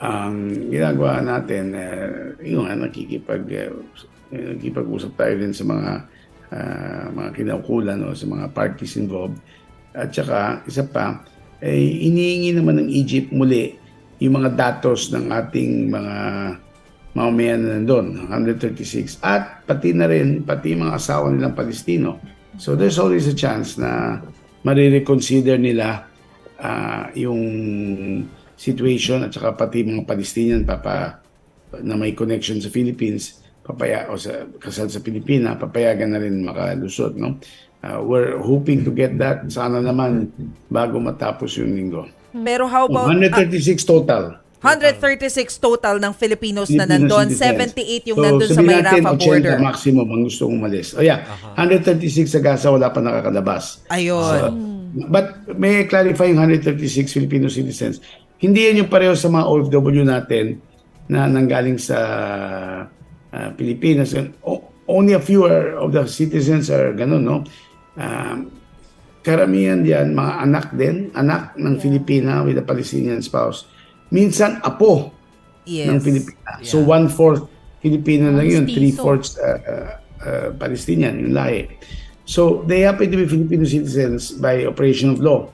ang ginagawa natin, uh, yun nga, nakikipag, uh, nakikipag-usap tayo din sa mga ah, mga kinaukulan o sa mga parties involved. At saka, isa pa, eh, iniingi naman ng Egypt muli yung mga datos ng ating mga mamamayan na nandun, 136. At pati na rin, pati mga asawa nilang Palestino. So there's always a chance na marireconsider nila ah, yung situation at saka pati mga Palestinian papa na may connection sa Philippines papaya o sa kasal sa Pilipina papayagan na rin makalusot no Ah, we're hoping to get that sana naman bago matapos yung linggo Pero how about ah, 136 total 136 total ng Filipinos na Filipino nandun, citizens. 78 yung So, nandun sa may natin, 80 border. maximum ang gusto umalis. O yeah, 136 sa Gaza wala pa nakakalabas. Ayun. But may clarify yung 136 Filipino citizens. Hindi yan yung pareho sa mga OFW natin na nanggaling sa ah, Pilipinas. O- only a few are, of the citizens are ganun, no? Um, karamihan diyan mga anak din, anak ng Filipina with a Palestinian spouse. Minsan apo Yes. ng Pilipina. So one-fourth Filipino lang yun, three-fourths uh, uh, uh, Palestinian, yung lahi. So they happen to be Filipino citizens by operation of law.